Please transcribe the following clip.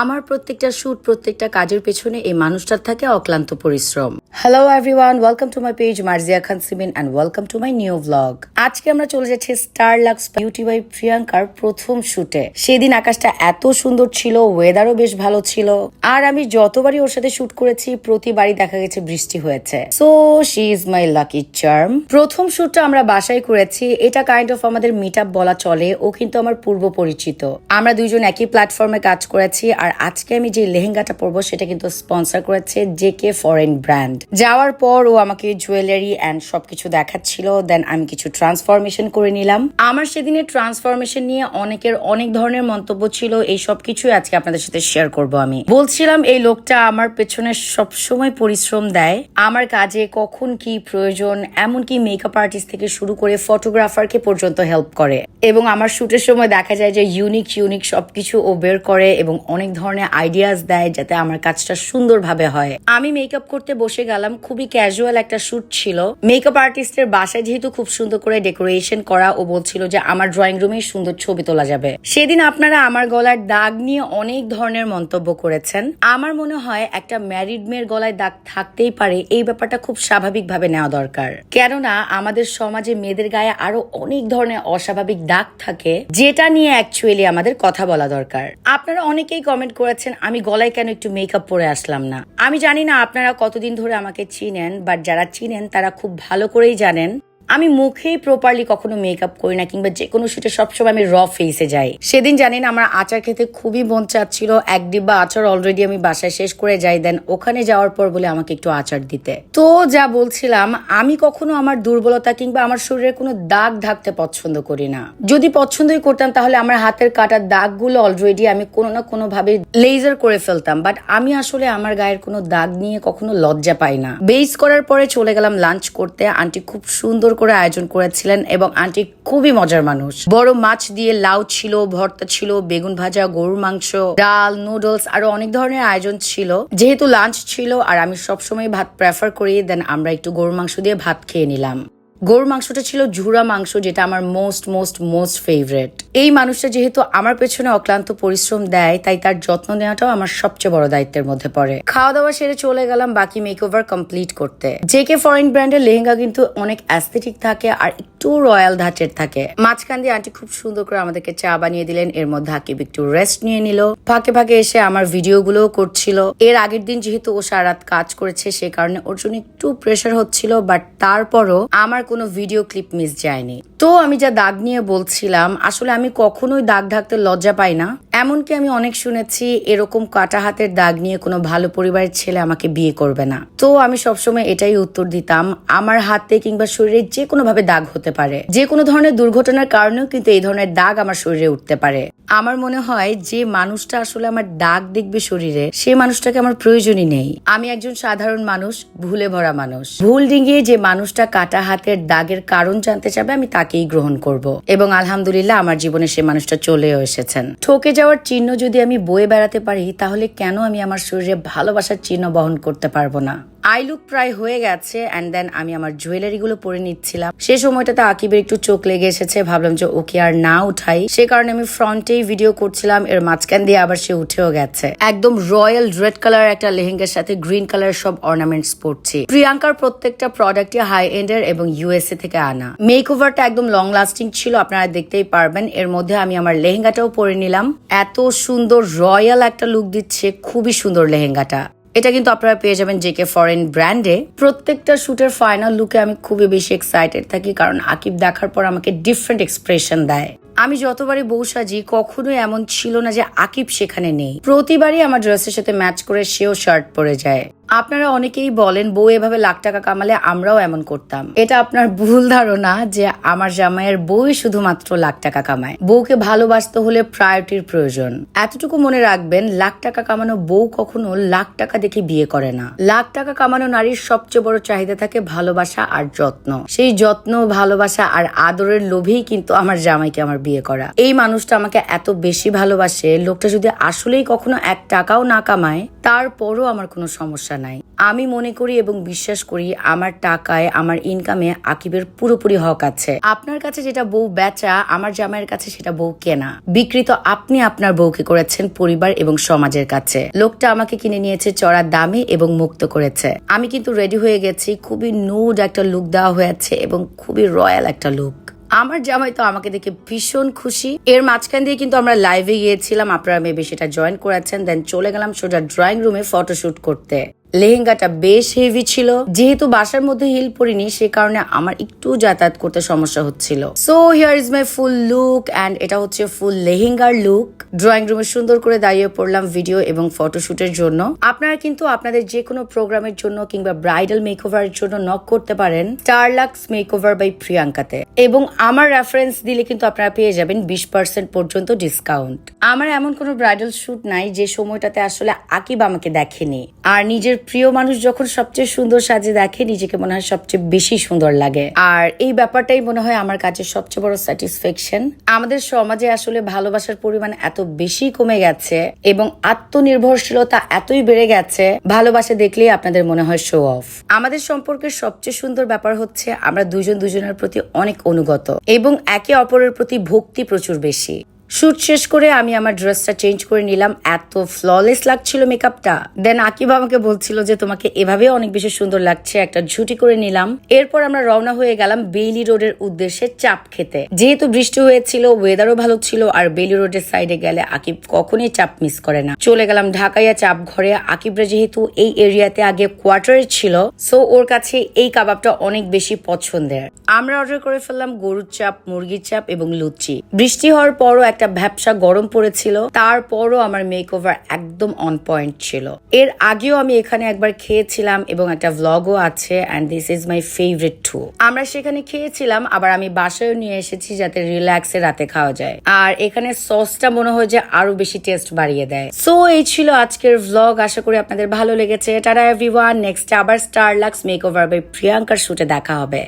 আমার প্রত্যেকটা শুট প্রত্যেকটা কাজের পেছনে এই মানুষটার থাকে অক্লান্ত পরিশ্রম। Hello everyone welcome to my page Marzia Khan Simin and welcome to my new blog আজকে আমরা চলে যাচ্ছি স্টার লাক্স বিউটি বাই প্রিয়াঙ্কার প্রথম শুটে সেদিন আকাশটা এত সুন্দর ছিল ওয়েদারও বেশ ভালো ছিল। আর আমি যতবারই ওর সাথে শুট করেছি, প্রতিবারই দেখা গেছে বৃষ্টি হয়েছে। So she is my lucky charm প্রথম শুটটা আমরা বাসায় করেছি। এটা কাইন্ড অফ আমাদের মিট বলা চলে। ও কিন্তু আমার পূর্ব পরিচিত। আমরা দুইজন একই প্ল্যাটফর্মে কাজ করেছি। আর আজকে আমি যে লেহেঙ্গাটা পরবো সেটা কিন্তু স্পন্সর করেছে জে কে ফরেন ব্র্যান্ড যাওয়ার পর ও আমাকে জুয়েলারি অ্যান্ড সবকিছু দেখাচ্ছিল দেন আমি কিছু ট্রান্সফরমেশন করে নিলাম। আমার সেদিনের ট্রান্সফরমেশন নিয়ে অনেকের অনেক ধরনের মন্তব্য ছিল, এই সব কিছুই আজকে আপনাদের সাথে শেয়ার করব আমি। বলছিলাম, এই লোকটা আমার পেছনে সবসময় পরিশ্রম দেয়। আমার কাজে কখন কি প্রয়োজন, এমনকি মেকআপ আর্টিস্ট থেকে শুরু করে ফটোগ্রাফারকে পর্যন্ত হেল্প করে। এবং আমার শুটের সময় দেখা যায় যে ইউনিক ইউনিক সবকিছু ও বের করে এবং অনেক ধরনের আইডিয়াস দেয় যাতে আমার কাজটা সুন্দরভাবে হয়। আমি মেকআপ করতে বসে গেলাম, খুবই ক্যাজুয়াল একটা শুট ছিল। মেকআপ আর্টিস্টের বাসায় যেহেতু খুব সুন্দর করে ডেকোরেশন করা, ও বলছিল যে আমার ড্রয়িং রুমে সুন্দর ছবি তোলা যাবে। সেদিন আপনারা আমার গলার দাগ নিয়ে অনেক ধরনের মন্তব্য করেছেন। আমার মনে হয় একটা ম্যারিড মেয়ের গলায় দাগ থাকতেই পারে, এই ব্যাপারটা খুব স্বাভাবিকভাবে নেওয়া দরকার। কেননা আমাদের সমাজে মেয়েদের গায়ে আরও অনেক ধরনের অস্বাভাবিক দাগ থাকে, যেটা নিয়ে অ্যাকচুয়ালি আমাদের কথা বলা দরকার। আপনারা অনেকেই কমেন্ট করেছেন, আমি গলায় কেন একটু মেকআপ পরে আসলাম না? আমি জানি না আপনারা কতদিন ধরে আমাকে চিনেন বাট যারা চিনেন তারা খুব ভালো করেই জানেন। আমি মুখেই প্রপারলি কখনো মেকআপ করি না কিংবা যে কোনো শুটে সবসময় আমি র ফেসে যাই। সেদিন জানেন আমার আচার খেতে খুবই মন চাচ্ছিল। এক ডিব্বা আচার অলরেডি আমি বাসায় শেষ করে যাই দেন ওখানে যাওয়ার পর বলে আমাকে একটু আচার দিতে। তো যা বলছিলাম, আমি কখনো আমার দুর্বলতা কিংবা আমার শরীরে কোনো দাগ ঢাকতে পছন্দ করি না। যদি পছন্দই করতাম, তাহলে আমার হাতের কাটার দাগগুলো অলরেডি আমি কোনো না কোনো ভাবে লেজার করে ফেলতাম। বাট আমি আসলে আমার গায়ের কোনো দাগ নিয়ে কখনো লজ্জা পাই না। বেস করার পরে চলে গেলাম লাঞ্চ করতে। আন্টি খুব সুন্দর করে আয়োজন করেছিলেন এবং আন্টি খুবই মজার মানুষ। বড় মাছ দিয়ে লাউ ছিল, ভর্তা ছিল, বেগুন ভাজা, গরুর মাংস, ডাল, নুডলস আরও অনেক ধরনের আয়োজন ছিল। যেহেতু লাঞ্চ ছিল আর আমি সবসময় ভাত প্রেফার করি দেন আমরা একটু গরুর মাংস দিয়ে ভাত খেয়ে নিলাম। গরুর মাংসটা ছিল ঝুরা মাংস, যেটা আমার মোস্ট মোস্ট মোস্ট ফেভারেট এই মানুষটা যেহেতু আমার পেছনে অক্লান্ত পরিশ্রম দেয়, তাই তার যত্ন নেওয়াটাও আমার সবচেয়ে বড় দায়িত্বের মধ্যে পড়ে। খাওয়া দাওয়া সেরে চলে গেলাম বাকি মেকওভার কমপ্লিট করতে। জে কে ফরেন ব্র্যান্ডের লেহেঙ্গা কিন্তু অনেক অ্যাস্থেটিক থাকে আর একটু রয়্যাল ধাঁচের থাকে। মাঝখান দিয়ে আন্টি খুব সুন্দর করে আমাদেরকে চা বানিয়ে দিলেন, এর মধ্যে আকিব একটু রেস্ট নিয়ে নিল। ফাঁকে ফাঁকে এসে আমার ভিডিও গুলোও করছিল। এর আগের দিন যেহেতু ও সারা রাত কাজ করেছে, সে কারণে ওর জন্য একটু প্রেশার হচ্ছিল বাট তারপরও আমার কোনো ভিডিও ক্লিপ মিস যায়নি। তো আমি যা দাগ নিয়ে বলছিলাম, আসলে আমি কখনোই দাগ ঢাকতে লজ্জা পাই না। এমনকি আমি অনেক শুনেছি, এরকম কাটা হাতের দাগ নিয়ে কোনো ভালো পরিবারের ছেলে আমাকে বিয়ে করবে না। তো আমি সবসময় এটাই উত্তর দিতাম, আমার হাতে কিংবা শরীরে যে কোনো ভাবে দাগ হতে পারে। যে কোনো ধরনের দুর্ঘটনার কারণেও কিন্তু এই ধরনের দাগ আমার শরীরে উঠতে পারে। আমার মনে হয় যে মানুষটা আসলে আমার দাগ দেখবে শরীরে, সে মানুষটাকে আমার প্রয়োজনই নেই। আমি একজন সাধারণ মানুষ, ভুলে ভরা মানুষ। ভুল ডিঙিয়ে যে মানুষটা কাটা হাতের দাগের কারণ জানতে চাবে, আমি তাকেই গ্রহণ করব। এবং আলহামদুলিল্লাহ আমার জীবনে সে মানুষটা চলেও এসেছেন। ঠকে যাওয়ার চিহ্ন যদি আমি বয়ে বেড়াতে পারি, তাহলে কেন আমি আমার শরীরে ভালোবাসার চিহ্ন বহন করতে পারব না? আই লুক প্রায় হয়ে গেছে অ্যান্ড দেন আমি আমার জুয়েলারি গুলো পরে নিচ্ছিলাম। সে সময়টাতে আকিবের একটু চোখ লেগে এসেছে, ভাবলাম যে ওকে আর না উঠাই। সে কারণে আমি ফ্রন্টেই ভিডিও করছিলাম, এর মাঝখান দিয়ে আবার সে উঠেও গেছে। একদম রয়্যাল রেড কালার একটা লেহেঙ্গার সাথে গ্রিন কালার সব অর্নামেন্টস পরছি। প্রিয়াঙ্কার প্রত্যেকটা প্রোডাক্টই হাই এন্ডের এবং ইউএসএ থেকে আনা। মেক ওভারটা একদম লং লাস্টিং ছিল, আপনারা দেখতেই পারবেন। এর মধ্যে আমি আমার লেহেঙ্গাটাও পরে নিলাম। এত সুন্দর রয়্যাল একটা লুক দিচ্ছে, খুবই সুন্দর লেহেঙ্গাটা। এটা কিন্তু আপনারা পেয়ে যাবেন জে কে ফরেন ব্র্যান্ডে প্রত্যেকটা শ্যুটের ফাইনাল লুকে আমি খুবই বেশি এক্সাইটেড থাকি, কারণ আকিব দেখার পর আমাকে ডিফারেন্ট এক্সপ্রেশন দেয়। আমি যতবারই বউ সাজি কখনো এমন ছিল না যে আকিব সেখানে নেই। প্রতিবারই আমার ড্রেসের সাথে ম্যাচ করে সেও শার্ট পরে যায়। আপনারা অনেকেই বলেন, বউ এভাবে লাখ টাকা কামালে আমরাও এমন করতাম। এটা আপনার ভুল ধারণা যে আমার জামাইয়ের বউই শুধুমাত্র লাখ টাকা কামায়। বউকে ভালোবাসতে হলে প্রায়োরিটির প্রয়োজন। এতটুকু মনে রাখবেন, লাখ টাকা কামানো বউ কখনো লাখ টাকা দেখে বিয়ে করে না। লাখ টাকা কামানো নারীর সবচেয়ে বড় চাহিদা থাকে ভালোবাসা আর যত্ন। সেই যত্ন, ভালোবাসা আর আদরের লোভেই কিন্তু আমার জামাইকে আমার বিয়ে করা। এই মানুষটা আমাকে এত বেশি ভালোবাসে, লোকটা যদি আসলেই কখনো এক টাকাও না কামায়, তারপরও আমার কোনো সমস্যা নাই। আমি মনে করি এবং বিশ্বাস করি আমার টাকায়, আমার ইনকামে আকিবের পুরোপুরি হক আছে। আপনার কাছে যেটা বউ বেচা, আমার জামাইয়ের কাছে সেটা বউ কেনা। বিকৃত আপনি আপনার বউকে করেছেন পরিবার এবং সমাজের কাছে। লোকটা আমাকে কিনে নিয়েছে, চড়া দামে এবং মুক্ত করেছে। আমি কিন্তু রেডি হয়ে গেছি, খুবই নুড একটা লুক দেওয়া হয়েছে এবং খুবই রয়্যাল একটা লুক আমার জামাই তো আমাকে দেখে ভীষণ খুশি। এর মাঝখান দিয়ে কিন্তু আমরা লাইভে গিয়েছিলাম, আপনারা মেবি সেটা জয়েন করেছেন দেন চলে গেলাম সোজা ড্রয়িং রুমে ফটোশুট করতে। লেহেঙ্গাটা বেশ হেভি ছিল। যেহেতু বাসার মধ্যে হিল পরিনি, সে কারণে আমার একটু যাতায়াত করতে সমস্যা হচ্ছিল। So here is my full look and এটা হচ্ছে ফুল লেহেঙ্গার লুক ড্রয়িং রুমে সুন্দর করে দাঁড়িয়ে পড়লাম ভিডিও এবং ফটোশুটের জন্য। আপনারা কিন্তু আপনাদের যে কোনো প্রোগ্রামের জন্য কিংবা ব্রাইডাল মেকওভারের জন্য নক করতে পারেন স্টারলাক্স মেকওভার বাই প্রিয়াঙ্কাতে এবং আমার রেফারেন্স দিলে কিন্তু আপনারা পেয়ে যাবেন বিশ পার্সেন্ট পর্যন্ত ডিসকাউন্ট আমার এমন কোনো ব্রাইডাল শুট নাই যে সময়টাতে আসলে আকিব আমাকে দেখেনি। আর নিজের প্রিয় মানুষ যখন সবচেয়ে সুন্দর সাজে দেখে, নিজেকে মনে হয় সবচেয়ে বেশি সুন্দর লাগে। আর এই ব্যাপারটাই মনে হয় আমার কাছে সবচেয়ে বড় স্যাটিসফ্যাকশন আমাদের সমাজে আসলে ভালোবাসার পরিমাণ এত বেশি কমে গেছে এবং আত্মনির্ভরশীলতা এতই বেড়ে গেছে, ভালোবাসা দেখলেই আপনাদের মনে হয় শো অফ আমাদের সম্পর্কের সবচেয়ে সুন্দর ব্যাপার হচ্ছে আমরা দুজন দুজনের প্রতি অনেক অনুগত এবং একে অপরের প্রতি ভক্তি প্রচুর বেশি। শুট শেষ করে আমি আমার ড্রেসটা চেঞ্জ করে নিলাম। এত ফ্ললেস লাগছিল মেকআপটা দেন আকিব আমাকে বলছিল যে, তোমাকে এভাবে অনেক বেশি সুন্দর লাগছে। একটা ঝুটি করে নিলাম। এরপর আমরা রওনা হয়ে গেলাম বেইলি রোডের উদ্দেশ্যে চাপ খেতে। যেহেতু বৃষ্টি হয়েছিল ওয়েদারও ভালো ছিল, আর বেইলি রোডের সাইডে গেলে আকিব কখনোই চাপ মিস করে না। চলে গেলাম ঢাকাইয়া চাপ ঘরে। আকিবরা যেহেতু এই এরিয়াতে আগে কোয়ার্টারে ছিল সো ওর কাছে এই কাবাবটা অনেক বেশি পছন্দের। আমরা অর্ডার করে ফেললাম গরুর চাপ, মুরগির চাপ এবং লুচি। বৃষ্টি হওয়ার পরও একটা ভ্যাবসা গরম পড়েছিল, তারপরও আমার মেকওভার একদম অন পয়েন্ট ছিল। এর আগেও আমি এখানে একবার খেয়েছিলাম এবং একটা ভ্লগও আছে and this is my favourite too আমরা সেখানে খেয়েছিলাম, আবার আমি বাসায়ও নিয়ে এসেছি যাতে রিল্যাক্সে রাতে খাওয়া যায়। আর এখানে সসটা মনে হয় যে আরও বেশি টেস্ট বাড়িয়ে দেয়। সো এই ছিল আজকের ভ্লগ আশা করি আপনাদের ভালো লেগেছে। টাটা এভরিওয়ান নেক্সট আবার স্টার লাক্স মেকওভার বাই প্রিয়াঙ্কার শুটে দেখা হবে।